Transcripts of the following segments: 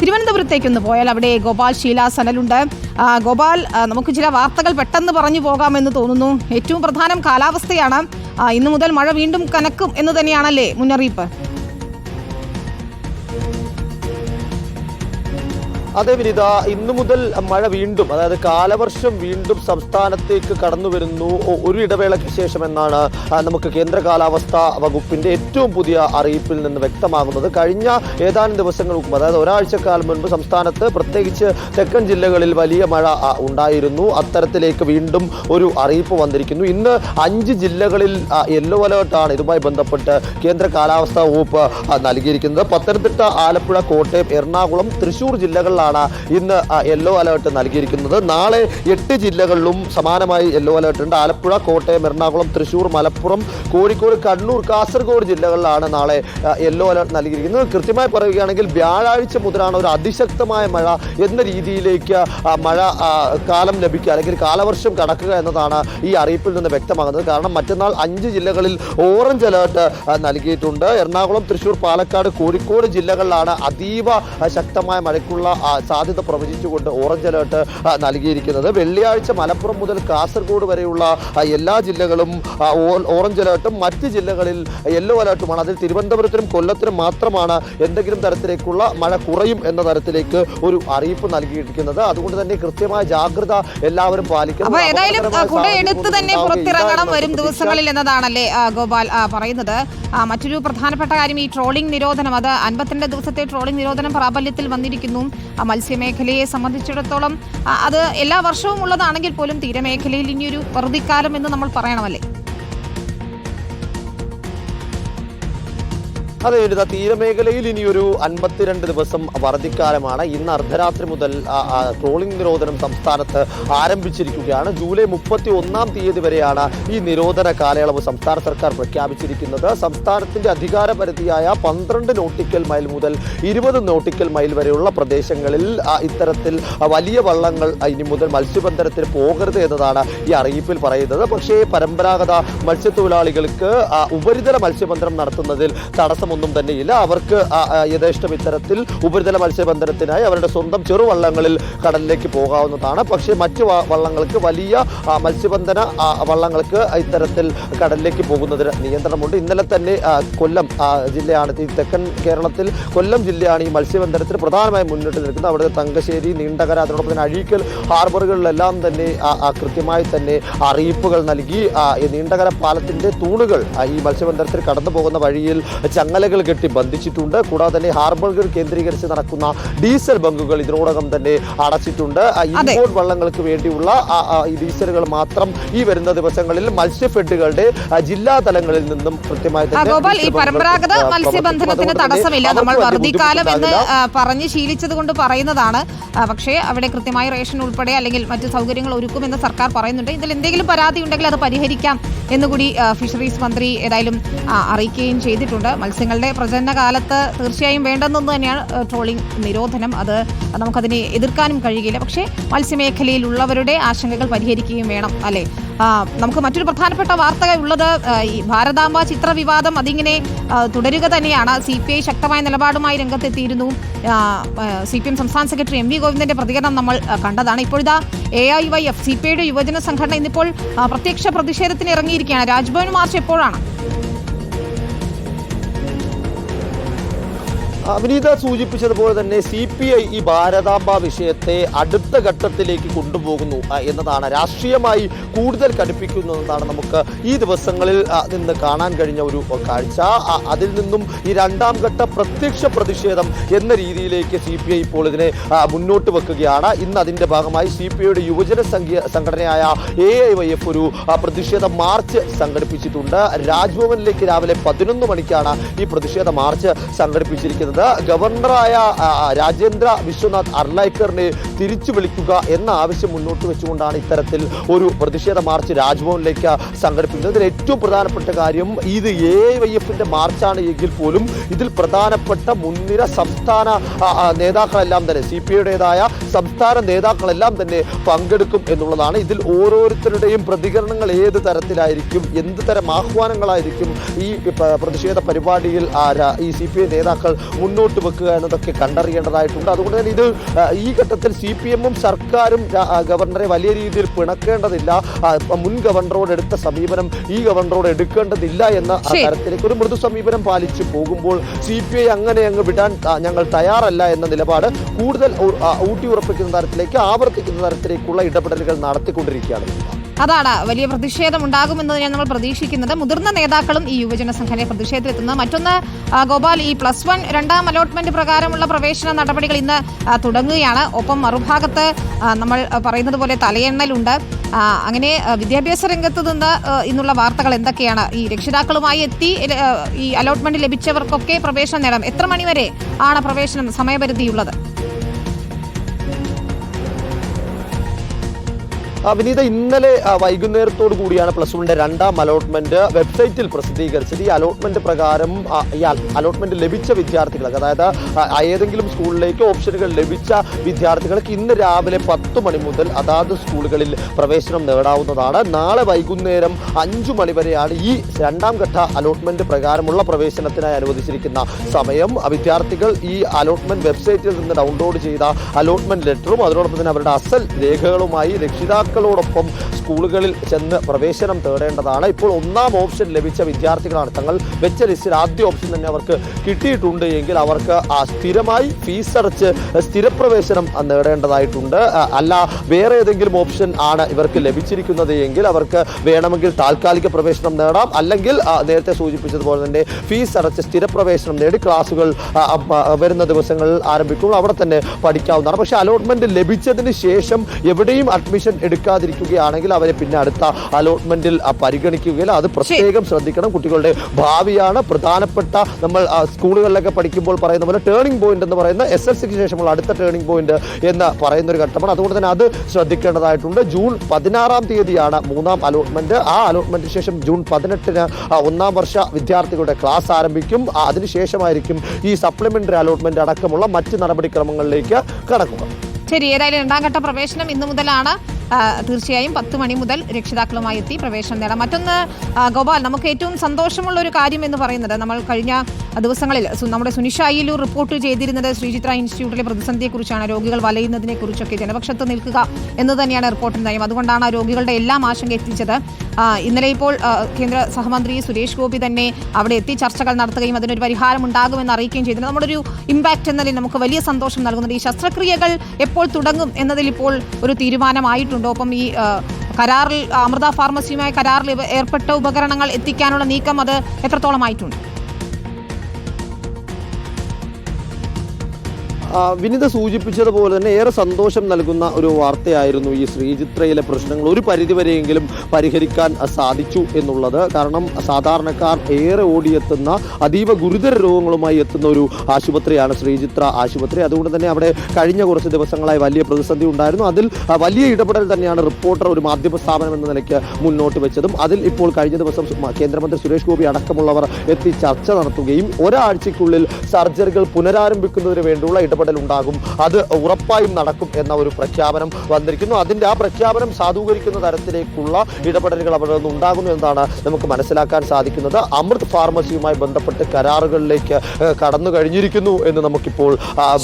തിരുവനന്തപുരത്തേക്കൊന്ന് പോയാൽ അവിടെ ഗോപാൽ ഷീല സനലുണ്ട്. ഗോപാൽ നമുക്ക് ചില വാർത്തകൾ പെട്ടെന്ന് പറഞ്ഞു പോകാമെന്ന് തോന്നുന്നു. ഏറ്റവും പ്രധാനം കാലാവസ്ഥയാണ്. ഇന്നു മുതൽ മഴ വീണ്ടും കനക്കും എന്ന് തന്നെയാണല്ലേ മുന്നറിയിപ്പ്? അതെ വിനിത ഇന്നു മുതൽ മഴ വീണ്ടും അതായത് കാലവർഷം വീണ്ടും സംസ്ഥാനത്തേക്ക് കടന്നു വരുന്നു. ഒരു ഇടവേളയ്ക്ക് ശേഷം എന്നാണ് നമുക്ക് കേന്ദ്ര കാലാവസ്ഥാ വകുപ്പിന്റെ ഏറ്റവും പുതിയ അറിയിപ്പിൽ നിന്ന് വ്യക്തമാകുന്നത്. കഴിഞ്ഞ ഏതാനും ദിവസങ്ങൾക്ക് അതായത് ഒരാഴ്ചക്കാലം മുൻപ് സംസ്ഥാനത്ത് പ്രത്യേകിച്ച് തെക്കൻ ജില്ലകളിൽ വലിയ മഴ ഉണ്ടായിരുന്നു. അത്തരത്തിലേക്ക് വീണ്ടും ഒരു അറിയിപ്പ് വന്നിരിക്കുന്നു. ഇന്ന് അഞ്ച് ജില്ലകളിൽ യെല്ലോ അലേർട്ടാണ് ഇതുമായി ബന്ധപ്പെട്ട് കേന്ദ്ര കാലാവസ്ഥാ വകുപ്പ് നൽകിയിരിക്കുന്നത്. പത്തനംതിട്ട ആലപ്പുഴ കോട്ടയം എറണാകുളം തൃശൂർ ജില്ലകളിലാണ് ഇന്ന് യെല്ലോ അലേർട്ട് നൽകിയിരിക്കുന്നത്. നാളെ എട്ട് ജില്ലകളിലും സമാനമായി യെല്ലോ അലേർട്ട് ഉണ്ട്. ആലപ്പുഴ കോട്ടയം എറണാകുളം തൃശൂർ മലപ്പുറം കോഴിക്കോട് കണ്ണൂർ കാസർഗോഡ് ജില്ലകളിലാണ് നാളെ യെല്ലോ അലേർട്ട് നൽകിയിരിക്കുന്നത്. കൃത്യമായി പറയുകയാണെങ്കിൽ വ്യാഴാഴ്ച മുതലാണ് ഒരു അതിശക്തമായ മഴ എന്ന രീതിയിലേക്ക് മഴ കാലം ലഭിക്കുക അല്ലെങ്കിൽ കാലവർഷം കടക്കുക എന്നതാണ് ഈ അറിയിപ്പിൽ നിന്ന് വ്യക്തമാകുന്നത്. കാരണം മറ്റന്നാൾ അഞ്ച് ജില്ലകളിൽ ഓറഞ്ച് അലേർട്ട് നൽകിയിട്ടുണ്ട്. എറണാകുളം തൃശൂർ പാലക്കാട് കോഴിക്കോട് ജില്ലകളിലാണ് അതീവ ശക്തമായ മഴയ്ക്കുള്ള സാധ്യത പ്രവചിച്ചുകൊണ്ട് ഓറഞ്ച് അലേർട്ട് നൽകിയിരിക്കുന്നത്. വെള്ളിയാഴ്ച മലപ്പുറം മുതൽ കാസർഗോഡ് വരെയുള്ള എല്ലാ ജില്ലകളും ഓറഞ്ച് അലേർട്ടും മറ്റ് ജില്ലകളിൽ യെല്ലോ അലേർട്ടുമാണ് അതിൽ തിരുവനന്തപുരത്തിനും കൊല്ലത്തിനും മാത്രമാണ് എന്തെങ്കിലും തരത്തിലേക്കുള്ള മഴ കുറയും എന്ന തരത്തിലേക്ക് ഒരു അറിയിപ്പ് നൽകിയിരിക്കുന്നത്. അതുകൊണ്ട് തന്നെ കൃത്യമായ ജാഗ്രത എല്ലാവരും പാലിക്കണം. എടുത്ത് തന്നെ പുറത്തിറങ്ങണം എന്ന് വരും പ്രതീക്ഷ- ദിവസങ്ങളിൽ എന്നതാണല്ലേ ഗോപാൽ പറയുന്നത്. മറ്റൊരു പ്രധാനപ്പെട്ട കാര്യം ഈ ട്രോളിംഗ് നിരോധനം. അത് അൻപത്തിരണ്ട് ദിവസത്തെ ട്രോളിംഗ് നിരോധനം പ്രാബല്യത്തിൽ വന്നിരിക്കുന്നു. മത്സ്യമേഖലയെ സംബന്ധിച്ചിടത്തോളം അത് എല്ലാ വർഷവും ഉള്ളതാണെങ്കിൽ പോലും തീരമേഖലയിൽ ഇനിയൊരു വറുതിക്കാലം എന്ന് നമ്മൾ പറയണമല്ലേ? അതെ ഒരു തീരമേഖലയിൽ ഇനിയൊരു അൻപത്തിരണ്ട് ദിവസം വറുതിക്കാലമാണ് ഇന്ന് അർദ്ധരാത്രി മുതൽ ട്രോളിംഗ് നിരോധനം സംസ്ഥാനത്ത് ആരംഭിച്ചിരിക്കുകയാണ്. ജൂലൈ മുപ്പത്തി ഒന്നാം തീയതി വരെയാണ് ഈ നിരോധന കാലയളവ് സംസ്ഥാന സർക്കാർ പ്രഖ്യാപിച്ചിരിക്കുന്നത്. സംസ്ഥാനത്തിന്റെ അധികാര പരിധിയായ പന്ത്രണ്ട് നോട്ടിക്കൽ മൈൽ മുതൽ ഇരുപത് നോട്ടിക്കൽ മൈൽ വരെയുള്ള പ്രദേശങ്ങളിൽ ഇത്തരത്തിൽ വലിയ വള്ളങ്ങൾ ഇനി മുതൽ മത്സ്യബന്ധനത്തിന് പോകരുത് എന്നതാണ് ഈ അറിയിപ്പിൽ പറയുന്നത്. പക്ഷേ പരമ്പരാഗത മത്സ്യത്തൊഴിലാളികൾക്ക് ഉപരിതല മത്സ്യബന്ധനം നടത്തുന്നതിൽ തടസ്സമൊന്നും തന്നെയില്ല. അവർക്ക് യഥേഷ്ടം ഇത്തരത്തിൽ ഉപരിതല മത്സ്യബന്ധനത്തിനായി അവരുടെ സ്വന്തം ചെറുവള്ളങ്ങളിൽ കടലിലേക്ക് പോകാവുന്നതാണ്. പക്ഷേ മറ്റ് വള്ളങ്ങൾക്ക് വലിയ മത്സ്യബന്ധന വള്ളങ്ങൾക്ക് ഇത്തരത്തിൽ കടലിലേക്ക് പോകുന്നതിന് നിയന്ത്രണമുണ്ട്. ഇന്നലെ തന്നെ കൊല്ലം ജില്ലയാണ് ഈ തെക്കൻ കേരളത്തിൽ കൊല്ലം ജില്ലയാണ് ഈ മത്സ്യബന്ധനത്തിന് പ്രധാനമായും മുന്നിട്ട് നിൽക്കുന്നത്. അവിടെ തങ്കശ്ശേരി നീണ്ടകര അതോടൊപ്പം തന്നെ അഴീക്കൽ ഹാർബറുകളിലെല്ലാം തന്നെ കൃത്യമായി തന്നെ അറിയിപ്പുകൾ നൽകി. നീണ്ടകര പാലത്തിന്റെ തൂണുകൾ ഈ മത്സ്യബന്ധനത്തിൽ കടന്നു പോകുന്ന വഴിയിൽ ചങ്ങലകൾ കെട്ടി ബന്ധിച്ചിട്ടുണ്ട്. കൂടാതെ തന്നെ ഹാർബറുകൾ കേന്ദ്രീകരിച്ച് നടക്കുന്ന ഡീസൽ ബങ്കുകൾ ഇതിനോടകം തന്നെ അടച്ചിട്ടുണ്ട്. ഇമ്പോർട്ട് വള്ളങ്ങൾക്ക് വേണ്ടിയുള്ള ഡീസലുകൾ മാത്രം ഈ വരുന്ന ദിവസങ്ങളിൽ മത്സ്യഫെഡുകളുടെ ജില്ലാ തലങ്ങളിൽ നിന്നും കൃത്യമായി ഗോപാൽ ഈ പരമ്പരാഗത. മത്സ്യബന്ധനത്തിന് തടസ്സമില്ല. നമ്മൾ വലിയ വറുതിക്കാലം എന്ന് പറഞ്ഞ് ശീലിച്ചത് കൊണ്ട് പറയുന്നതാണ്. പക്ഷേ അവിടെ കൃത്യമായ റേഷൻ ഉൾപ്പെടെ അല്ലെങ്കിൽ മറ്റു സൗകര്യങ്ങൾ ഒരുക്കുമെന്ന് സർക്കാർ പറയുന്നുണ്ട്. ഇതിൽ എന്തെങ്കിലും പരാതി ഉണ്ടെങ്കിൽ അത് പരിഹരിക്കാം എന്നുകൂടി ഫിഷറീസ് മന്ത്രി ഏതായാലും അറിയിക്കുകയും ചെയ്തിട്ടുണ്ട്. മത്സ്യങ്ങളുടെ പ്രചരണ കാലത്ത് തീർച്ചയായും വേണ്ടെന്നൊന്നു തന്നെയാണ് ട്രോളിംഗ് നിരോധനം. അത് നമുക്കതിനെ എതിർക്കാനും കഴിയില്ല. പക്ഷേ മത്സ്യമേഖലയിലുള്ളവരുടെ ആശങ്കകൾ പരിഹരിക്കുകയും വേണം അല്ലേ? നമുക്ക് മറ്റൊരു പ്രധാനപ്പെട്ട വാർത്ത ഉള്ളത് ഈ ഭാരതാംബ ചിത്ര വിവാദം അതിങ്ങനെ തുടരുക തന്നെയാണ്. സി പി ഐ ശക്തമായ നിലപാടുമായി രംഗത്തെത്തിയിരുന്നു. സി പി എം സംസ്ഥാന സെക്രട്ടറി എം വി ഗോവിന്ദന്റെ പ്രതികരണം നമ്മൾ കണ്ടതാണ്. ഇപ്പോഴിതാ A I Y F C P ഐയുടെ യുവജന സംഘടന ഇന്നിപ്പോൾ പ്രത്യക്ഷ പ്രതിഷേധത്തിന് ഇറങ്ങിയിരിക്കുകയാണ്. രാജ്ഭവൻ മാർച്ച് എപ്പോഴാണ്? വിനീത സൂചിപ്പിച്ചതുപോലെ തന്നെ സി പി ഐ ഈ ഭാരതാംബ വിഷയത്തെ അടുത്ത ഘട്ടത്തിലേക്ക് കൊണ്ടുപോകുന്നു എന്നതാണ് രാഷ്ട്രീയമായി കൂടുതൽ കടുപ്പിക്കുന്നു എന്നതാണ് നമുക്ക് ഈ ദിവസങ്ങളിൽ നിന്ന് കാണാൻ കഴിഞ്ഞ ഒരു കാഴ്ച. അതിൽ നിന്നും ഈ രണ്ടാം ഘട്ട പ്രത്യക്ഷ പ്രതിഷേധം എന്ന രീതിയിലേക്ക് സി പി ഐ ഇപ്പോൾ ഇതിനെ മുന്നോട്ട് വെക്കുകയാണ്. ഇന്ന് അതിന്റെ ഭാഗമായി സി പി ഐയുടെ യുവജന സംഘ സംഘടനയായ എ ഐ വൈ എഫ് ഒരു പ്രതിഷേധ മാർച്ച് സംഘടിപ്പിച്ചിട്ടുണ്ട്. രാജ്ഭവനിലേക്ക് രാവിലെ പതിനൊന്ന് മണിക്കാണ് ഈ പ്രതിഷേധ മാർച്ച് സംഘടിപ്പിച്ചിരിക്കുന്നത്. ഗവർണറായ രാജേന്ദ്ര വിശ്വനാഥ് അർലൈക്കറിനെ തിരിച്ചു വിളിക്കുക എന്ന ആവശ്യം മുന്നോട്ട് വെച്ചുകൊണ്ടാണ് ഇത്തരത്തിൽ ഒരു പ്രതിഷേധ മാർച്ച് രാജ്ഭവനിലേക്ക് സംഘടിപ്പിക്കുന്നത്. ഇതിൽ ഏറ്റവും പ്രധാനപ്പെട്ട കാര്യം ഇത് എ വൈ എഫിന്റെ മാർച്ചാണ് എങ്കിൽ പോലും ഇതിൽ പ്രധാനപ്പെട്ട മുൻനിര സംസ്ഥാന നേതാക്കളെല്ലാം തന്നെ സി പി ഐയുടേതായ സംസ്ഥാന നേതാക്കളെല്ലാം തന്നെ പങ്കെടുക്കും എന്നുള്ളതാണ്. ഇതിൽ ഓരോരുത്തരുടെയും പ്രതികരണങ്ങൾ ഏത് തരത്തിലായിരിക്കും എന്ത് തരം ആഹ്വാനങ്ങളായിരിക്കും ഈ പ്രതിഷേധ പരിപാടിയിൽ ഈ സി പി ഐ നേതാക്കൾ മുന്നോട്ട് വെക്കുക എന്നതൊക്കെ കണ്ടറിയേണ്ടതായിട്ടുണ്ട്. അതുകൊണ്ട് തന്നെ ഇത് ഈ ഘട്ടത്തിൽ സി പി എമ്മും സർക്കാരും ഗവർണറെ വലിയ രീതിയിൽ പിണക്കേണ്ടതില്ല. മുൻ ഗവർണറോട് എടുത്ത സമീപനം ഈ ഗവർണറോട് എടുക്കേണ്ടതില്ല എന്ന തരത്തിലേക്ക് ഒരു മൃദു സമീപനം പാലിച്ചു പോകുമ്പോൾ സി പി ഐ അങ്ങനെ അങ്ങ് വിടാൻ ഞങ്ങൾ തയ്യാറല്ല എന്ന നിലപാട് കൂടുതൽ ഊട്ടി ഉറപ്പിക്കുന്ന തരത്തിലേക്ക് ആവർത്തിക്കുന്ന തരത്തിലേക്കുള്ള ഇടപെടലുകൾ നടത്തിക്കൊണ്ടിരിക്കുകയാണ്. അതാണ് വലിയ പ്രതിഷേധം ഉണ്ടാകുമെന്ന് തന്നെയാണ് നമ്മൾ പ്രതീക്ഷിക്കുന്നത്. മുതിർന്ന നേതാക്കളും ഈ യുവജന സംഘടനയെ പ്രതിഷേധത്തിലെത്തുന്നത്. മറ്റൊന്ന് ഗോപാൽ ഈ പ്ലസ് വൺ രണ്ടാം അലോട്ട്മെന്റ് പ്രകാരമുള്ള പ്രവേശന നടപടികൾ ഇന്ന് തുടങ്ങുകയാണ്. ഒപ്പം മറുഭാഗത്ത് നമ്മൾ പറയുന്നത് പോലെ തലയെണ്ണലുണ്ട്. അങ്ങനെ വിദ്യാഭ്യാസ രംഗത്ത് നിന്ന് ഇന്നുള്ള വാർത്തകൾ എന്തൊക്കെയാണ്? ഈ രക്ഷിതാക്കളുമായി എത്തി ഈ അലോട്ട്മെന്റ് ലഭിച്ചവർക്കൊക്കെ പ്രവേശനം നേടാം. എത്ര മണിവരെ ആണ് പ്രവേശനം സമയപരിധിയുള്ളത്? വിനീത ഇന്നലെ വൈകുന്നേരത്തോടു കൂടിയാണ് പ്ലസ് വണ്ണിന്റെ രണ്ടാം അലോട്ട്മെന്റ് വെബ്സൈറ്റിൽ പ്രസിദ്ധീകരിച്ചത്. ഈ അലോട്ട്മെന്റ് പ്രകാരം അലോട്ട്മെന്റ് ലഭിച്ച വിദ്യാർത്ഥികൾക്ക് അതായത് ഏതെങ്കിലും സ്കൂളിലേക്ക് ഓപ്ഷനുകൾ ലഭിച്ച വിദ്യാർത്ഥികൾക്ക് ഇന്ന് രാവിലെ പത്ത് മണി മുതൽ അതാത് സ്കൂളുകളിൽ പ്രവേശനം നേടാവുന്നതാണ്. നാളെ വൈകുന്നേരം അഞ്ചു മണി വരെയാണ് ഈ രണ്ടാം ഘട്ട അലോട്ട്മെന്റ് പ്രകാരമുള്ള പ്രവേശനത്തിനായി അനുവദിച്ചിരിക്കുന്ന സമയം. വിദ്യാർത്ഥികൾ ഈ അലോട്ട്മെന്റ് വെബ്സൈറ്റിൽ നിന്ന് ഡൗൺലോഡ് ചെയ്ത അലോട്ട്മെന്റ് ലെറ്ററും അതോടൊപ്പം തന്നെ അവരുടെ അസൽ രേഖകളുമായി രക്ഷിതാക്കളോടൊപ്പം സ്കൂളുകളിൽ ചെന്ന് പ്രവേശനം തേടേണ്ടതാണ്. ഇപ്പോൾ ഒന്നാം ഓപ്ഷൻ ലഭിച്ച വിദ്യാർത്ഥികളാണ്. തങ്ങൾ വെച്ച ലിസ്റ്റിൽ ആദ്യ ഓപ്ഷൻ തന്നെ അവർക്ക് കിട്ടിയിട്ടുണ്ട് എങ്കിൽ അവർക്ക് സ്ഥിരമായി ഫീസ് അടച്ച് സ്ഥിരപ്രവേശനം നേടേണ്ടതായിട്ടുണ്ട്. അല്ല വേറെ ഏതെങ്കിലും ഓപ്ഷൻ ആണ് ഇവർക്ക് ലഭിച്ചിരിക്കുന്നത് എങ്കിൽ അവർക്ക് വേണമെങ്കിൽ താൽക്കാലിക പ്രവേശനം നേടാം. അല്ലെങ്കിൽ നേരത്തെ സൂചിപ്പിച്ചതുപോലെ തന്നെ ഫീസ് അടച്ച് സ്ഥിരപ്രവേശനം നേടി ആ, വരുന്ന ദിവസങ്ങളിൽ ആരംഭിക്കുമ്പോൾ അവിടെ തന്നെ പഠിക്കാവുന്നതാണ്. പക്ഷേ അലോട്ട്മെന്റ് ലഭിച്ചതിന് ശേഷം എവിടെയും അഡ്മിഷൻ എടുക്കാതിരിക്കുകയാണെങ്കിൽ അവരെ പിന്നെ അടുത്ത അലോട്ട്മെന്റിൽ പരിഗണിക്കുകയില്ല. അത് പ്രത്യേകം ശ്രദ്ധിക്കണം. കുട്ടികളുടെ ഭാവിയാണ് പ്രധാനപ്പെട്ട നമ്മൾ സ്കൂളുകളിലൊക്കെ പഠിക്കുമ്പോൾ പറയുന്ന പോലെ ടേണിംഗ് പോയിന്റ് എന്ന് പറയുന്ന എസ് എൽ സിക്ക് ശേഷമുള്ള അടുത്ത ടേണിംഗ് പോയിന്റ് എന്ന് പറയുന്ന ഒരു ഘട്ടമാണ്. അതുകൊണ്ട് തന്നെ അത് ശ്രദ്ധിക്കേണ്ടതായിട്ടുണ്ട്. ജൂൺ പതിനാറാം തീയതിയാണ് മൂന്നാം അലോട്ട്മെന്റ് ആ അലോട്ട്മെന്റിന് ശേഷം ജൂൺ പതിനെട്ടിന് ഒന്നാം വർഷ വിദ്യാർത്ഥികളുടെ ക്ലാസ് ആരംഭിക്കും. അതിനുശേഷമായിരിക്കും ഈ സപ്ലിമെന്ററി അലോട്ട്മെന്റ് അടക്കമുള്ള മറ്റ് നടപടിക്രമങ്ങളിലേക്ക് കടക്കുക. ശരി. ഏതായാലും രണ്ടാം ഘട്ട പ്രവേശനം ഇന്നു മുതലാണ്. തീർച്ചയായും പത്ത് മണി മുതൽ രക്ഷിതാക്കളുമായി എത്തി പ്രവേശനം നേടാം. മറ്റൊന്ന് ഗോപാൽ നമുക്ക് ഏറ്റവും സന്തോഷമുള്ള ഒരു കാര്യം എന്ന് പറയുന്നത് നമ്മൾ കഴിഞ്ഞ ദിവസങ്ങളിൽ നമ്മുടെ സുനിഷ അയ്യലൂർ റിപ്പോർട്ട് ചെയ്തിരുന്നത് ശ്രീചിത്ര ഇൻസ്റ്റിറ്റ്യൂട്ടിലെ പ്രതിസന്ധിയെക്കുറിച്ചാണ്. രോഗികൾ വലയുന്നതിനെ കുറിച്ചൊക്കെ ജനപക്ഷത്ത് നിൽക്കുക എന്ന് തന്നെയാണ് റിപ്പോർട്ടിൽ നയം. അതുകൊണ്ടാണ് രോഗികളുടെ എല്ലാം ആശങ്ക എത്തിച്ചത്. ഇന്നലെ ഇപ്പോൾ കേന്ദ്ര സഹമന്ത്രി സുരേഷ് ഗോപി തന്നെ അവിടെ എത്തി ചർച്ചകൾ നടത്തുകയും അതിനൊരു പരിഹാരം ഉണ്ടാകുമെന്ന് അറിയിക്കുകയും ചെയ്തു നമ്മുടെ ഒരു ഇമ്പാക്റ്റ് എന്നതിൽ നമുക്ക് വലിയ സന്തോഷം നൽകുന്നുണ്ട്. ഈ ശസ്ത്രക്രിയകൾ എപ്പോൾ തുടങ്ങും എന്നതിൽ ഇപ്പോൾ ഒരു തീരുമാനമായിട്ടുണ്ട്. ഒപ്പം ഈ കരാറിൽ അമൃത ഫാർമസിയുമായി കരാറിൽ ഏർപ്പെട്ട ഉപകരണങ്ങൾ എത്തിക്കാനുള്ള നീക്കം അത് എത്രത്തോളമായിട്ടുണ്ട്? വിനിത സൂചിപ്പിച്ചതുപോലെ തന്നെ ഏറെ സന്തോഷം നൽകുന്ന ഒരു വാർത്തയായിരുന്നു ഈ ശ്രീചിത്രയിലെ പ്രശ്നങ്ങൾ ഒരു പരിധിവരെയെങ്കിലും പരിഹരിക്കാൻ സാധിച്ചു എന്നുള്ളത്. കാരണം സാധാരണക്കാർ ഏറെ ഓടിയെത്തുന്ന അതീവ ഗുരുതര രോഗങ്ങളുമായി എത്തുന്ന ഒരു ആശുപത്രിയാണ് ശ്രീചിത്ര ആശുപത്രി. അതുകൊണ്ട് തന്നെ അവിടെ കഴിഞ്ഞ കുറച്ച് ദിവസങ്ങളായി വലിയ പ്രതിസന്ധി ഉണ്ടായിരുന്നു. അതിൽ വലിയ ഇടപെടൽ തന്നെയാണ് റിപ്പോർട്ടർ ഒരു മാധ്യമ സ്ഥാപനം എന്ന നിലയ്ക്ക് മുന്നോട്ട് വെച്ചതും. അതിൽ ഇപ്പോൾ കഴിഞ്ഞ ദിവസം കേന്ദ്രമന്ത്രി സുരേഷ് ഗോപി അടക്കമുള്ളവർ എത്തി ചർച്ച നടത്തുകയും ഒരാഴ്ചയ്ക്കുള്ളിൽ സർജറികൾ പുനരാരംഭിക്കുന്നതിന് വേണ്ടിയുള്ള ഇടപെടൽ ഉണ്ടാകും അത് ഉറപ്പായും നടക്കും എന്ന ഒരു പ്രഖ്യാപനം വന്നിരിക്കുന്നു. അതിന്റെ ആ പ്രഖ്യാപനം സാധൂകരിക്കുന്ന തരത്തിലേക്കുള്ള ഇടപെടലുകൾ അവിടെ നിന്ന് ഉണ്ടാകുന്നു എന്നാണ് നമുക്ക് മനസ്സിലാക്കാൻ സാധിക്കുന്നത്. അമൃത് ഫാർമസിയുമായി ബന്ധപ്പെട്ട് കരാറുകളിലേക്ക് കടന്നു കഴിഞ്ഞിരിക്കുന്നു എന്ന് നമുക്കിപ്പോൾ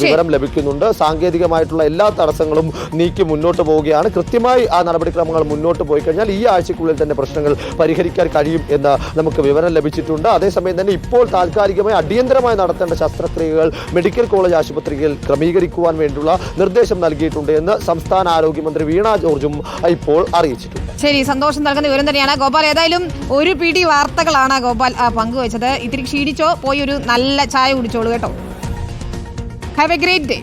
വിവരം ലഭിക്കുന്നുണ്ട്. സാങ്കേതികമായിട്ടുള്ള എല്ലാ തടസ്സങ്ങളും നീക്കി മുന്നോട്ട് പോവുകയാണ്. കൃത്യമായി ആ നടപടിക്രമങ്ങൾ മുന്നോട്ട് പോയി കഴിഞ്ഞാൽ ഈ ആഴ്ചക്കുള്ളിൽ തന്നെ പ്രശ്നങ്ങൾ പരിഹരിക്കാൻ കഴിയും എന്ന് നമുക്ക് വിവരം ലഭിച്ചിട്ടുണ്ട്. അതേസമയം തന്നെ ഇപ്പോൾ താൽക്കാലികമായി അടിയന്തരമായി നടത്തേണ്ട ശസ്ത്രക്രിയകൾ മെഡിക്കൽ കോളേജ് ആശുപത്രിയിൽ ക്രമീകരിക്കുവാൻ വേണ്ടിയുള്ള നിർദ്ദേശം നൽകിയിട്ടുണ്ട് എന്ന് സംസ്ഥാന ആരോഗ്യമന്ത്രി വീണ ജോർജും ഇപ്പോൾ അറിയിച്ചിട്ടുണ്ട്. ശരി സന്തോഷം നൽകുന്ന വിവരം തന്നെയാണ്. ഗോപാൽ ഏതായാലും ഒരു പിടി വാർത്തകളാണ് ഗോപാൽ പങ്കുവച്ചത്. ഇത്തിരി ക്ഷീണിച്ചോ പോയി ഒരു നല്ല ചായ കുടിച്ചോളൂ കേട്ടോ. Have A great day